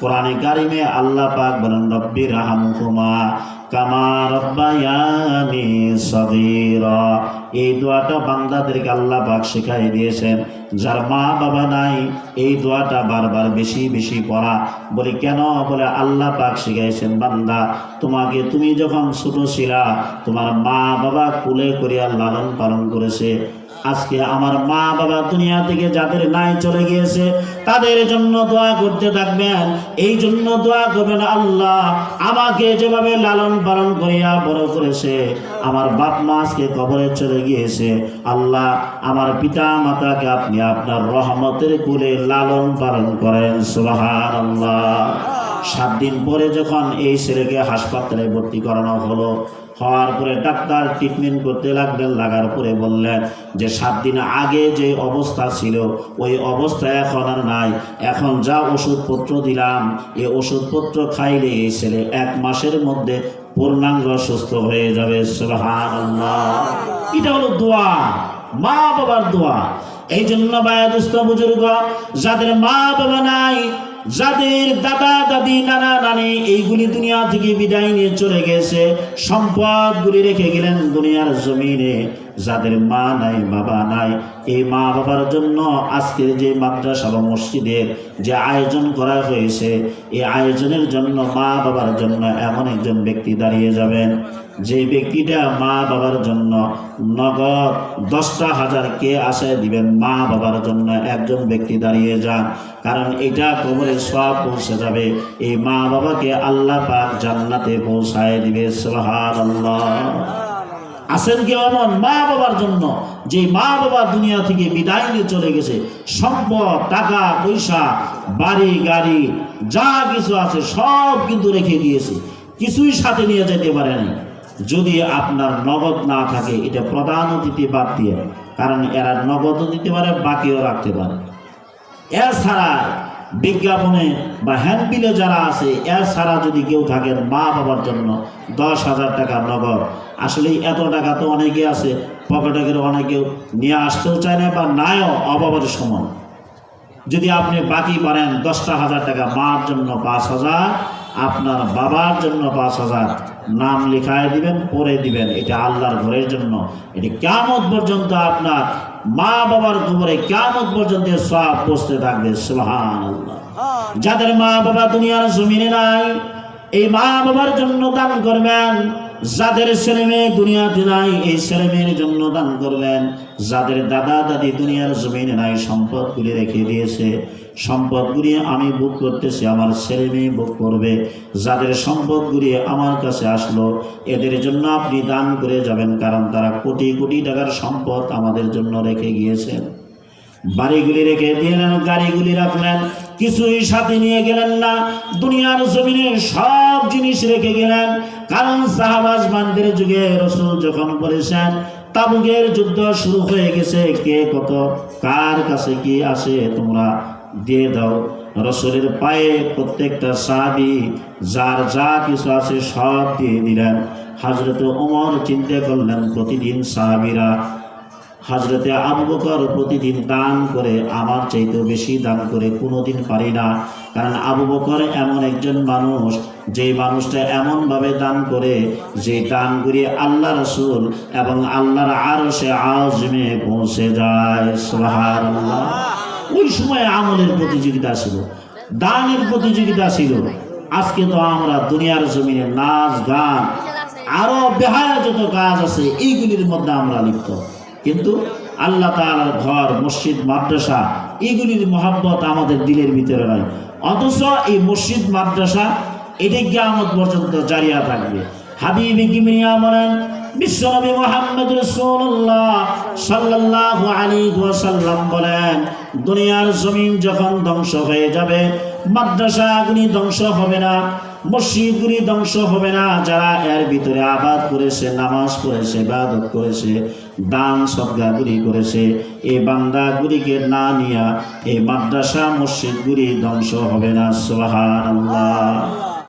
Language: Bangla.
কোরআনে কারিমে আল্লাহ পাক বলেন রব্বির হামকুমা কামা রব্বায়ানি সগীরা। এই দোয়াটা বান্দাদেরকে আল্লাহ পাক শেখাই দিয়েছেন। যার মা বাবা নাই, এই দোয়াটা বারবার বেশি বেশি পড়া। বলি, কেন? বলে আল্লাহ পাক শিখাইছেন, বান্দা, তোমাকে তুমি যখন ছোট ছিলা, তোমার মা বাবা কুলে করিয়া লালন পালন করেছে। আজকে আমার মা বাবা দুনিয়া থেকে যাদের নাই চলে গিয়েছে, তাদের জন্য দোয়া করতে থাকবেন। এই জন্য দোয়া করবেন, আল্লাহ আমাকে যেভাবে লালন পালন করিয়া বড় করেছে, আমার বাপ মা আজকে কবরে চলে গিয়েছে। আল্লাহ আমার পিতা মাতাকে আপনি আপনার রহমতের কুলে লালন পালন করেন সুবাহান আল্লাহ সাত দিন পরে যখন এই ছেলেকে হাসপাতালে ভর্তি করানো হলো হওয়ার পরে ডাক্তার ট্রিটমেন্ট করতে লাগলেন, লাগার পরে বললেন যে সাত দিন আগে যে অবস্থা ছিল, ওই অবস্থা এখন আর নাই। এখন যা ওষুধপত্র দিলাম, এ ওষুধপত্র খাইলে এই ছেলে এক মাসের মধ্যে পূর্ণাঙ্গ সুস্থ হয়ে যাবে। এটা হলো দোয়া, মা বাবার দোয়া। এই জন্য বায়াদুস্ত বুজুর্গ, যাদের মা বাবা নাই যাদের দাদা, দাদি, নানা, নানি এইগুলি দুনিয়া থেকে বিদায় নিয়ে চলে গেছে সম্পদ সম্পদগুলি রেখে গেলেন দুনিয়ার জমিনে। যাদের মা নাই, বাবা নাই, এই মা বাবার জন্য আজকের যে মাদ্রাসা বা মসজিদের যে আয়োজন করা হয়েছে, এই আয়োজনের জন্য মা বাবার জন্য এমন একজন ব্যক্তি দাঁড়িয়ে যাবেন। যে ব্যক্তিটা মা বাবার জন্য নগদ দশটা হাজার কে আশায় দিবেন, মা বাবার জন্য একজন ব্যক্তি দাঁড়িয়ে যান। কারণ এটা কবরে সব পৌঁছে যাবে। এই মা বাবাকে আল্লাহ পাক জান্নাতে পৌঁছায় দিবে, সুবহানাল্লাহ। আছেন কেউ এমন মা বাবার জন্য। যে মা বাবা দুনিয়া থেকে বিদায় নিয়ে চলে গেছে, সম্পদ, টাকা, পয়সা, বাড়ি, গাড়ি, যা কিছু আছে সব কিন্তু রেখে দিয়েছে। কিছুই সাথে নিয়ে যেতে পারে না যদি আপনার নগদ না থাকে, এটা প্রধান অতিথি বাদ দিয়ে, কারণ এরা নগদও দিতে পারে, বাকিও রাখতে পারে। এছাড়া বিজ্ঞাপনে বা হ্যান্ডবিলে যারা আছে এছাড়া যদি কেউ থাকেন মা বাবার জন্য দশ হাজার টাকা নগদ। আসলে এত টাকা তো অনেকে আছে, পকেটে করে অনেকেও নিয়ে আসতেও চায় না বা নাও অভাবের সময়। যদি আপনি বাকি পারেন দশটা হাজার টাকা, মার জন্য পাঁচ হাজার, আপনার বাবার জন্য পাঁচ হাজার, নাম লেখায় দিবেন পরে দিবেন। এটা আল্লাহর ঘরের জন্য। এটি কেমন পর্যন্ত আপনার মা বাবার কবরে কেমন পর্যন্ত সব বসতে থাকবে সুহান যাদের মা বাবা দুনিয়ার জমিনে নাই এই মা বাবার জন্য দান করবেন। যাদের ছেলে মেয়ে দুনিয়াতে নাই, এই ছেলে মেয়ের জন্য দান করবেন। যাদের দাদা, দাদি দুনিয়ার জমিনে নাই, সম্পদগুলি রেখে দিয়েছে। সম্পদগুলি আমি বুক করতেছি, আমার ছেলে মেয়ে বুক করবে। যাদের সম্পদগুলি আমার কাছে আসলো, এদের জন্য আপনি দান করে যাবেন, কারণ তারা কোটি কোটি টাকার সম্পদ আমাদের জন্য রেখে গিয়েছেন। বাড়িগুলি রেখে দিলেন, গাড়িগুলি রাখলেন কিছুই সাথে নিয়ে গেলেন না। দুনিয়ার জমিনে সব জিনিস রেখে গেলেন। কারণ সাহাবাজ বান্দের যুগে রসুল যখন বলেছেন তাবুকের যুদ্ধ শুরু হয়ে গেছে, কে কত, কার কাছে কি আসে তোমরা দিয়ে দাও। রসুলের পায়ে প্রত্যেকটা সাহাবি যার যা কিছু আছে সব দিয়ে দিলেন। হাজরত ওমর চিন্তা করলেন, প্রতিদিন সাহাবিরা হাজরতে আবু বকর প্রতিদিন দান করে আমার চাইতেও বেশি দান করে কোনোদিন পারি না। কারণ আবু বকর এমন একজন মানুষ, যে মানুষটা এমনভাবে দান করে যে দান করে আল্লাহ রসুল এবং আল্লাহর আরও সে আজমে পৌঁছে যায়। সুবহানাল্লাহ। ওই সময় আমলের প্রতিযোগিতা ছিল, দানের প্রতিযোগিতা ছিল। আজকে তো আমরা দুনিয়ার জমিনে নাচ, গান, আরও বেহায়া যত কাজ আছে, এইগুলির মধ্যে আমরা লিপ্ত। কিন্তু আল্লাহ তাআলার ঘর, মসজিদ, মাদ্রাসা, এগুলির মহাব্বত আমাদের দিলের ভিতরে নয়। অথচ এই মসজিদ, মাদ্রাসা, এটি কিয়ামত পর্যন্ত জারিয়া থাকবে। হাবিব কিমিয়া বলেন বিশ্বনবী মোহাম্মদ রাসূলুল্লাহ সাল্লাল্লাহু আলাইহি ওয়াসাল্লাম বলেন, দুনিয়ার জমিন যখন ধ্বংস হয়ে যাবে, মাদ্রাসা মাদ্রাসাগুলি ধ্বংস হবে না। মসজিদগুলি ধ্বংস হবে না। যারা এর ভিতরে আবাদ করেছে, নামাজ পড়েছে, ইবাদত করেছে, দান সদ্গাগুলি করেছে এই বান্দাগুলিকে না নিয়া এই মাদ্রাসা, মসজিদগুলি ধ্বংস হবে না। সুবহানাল্লাহ।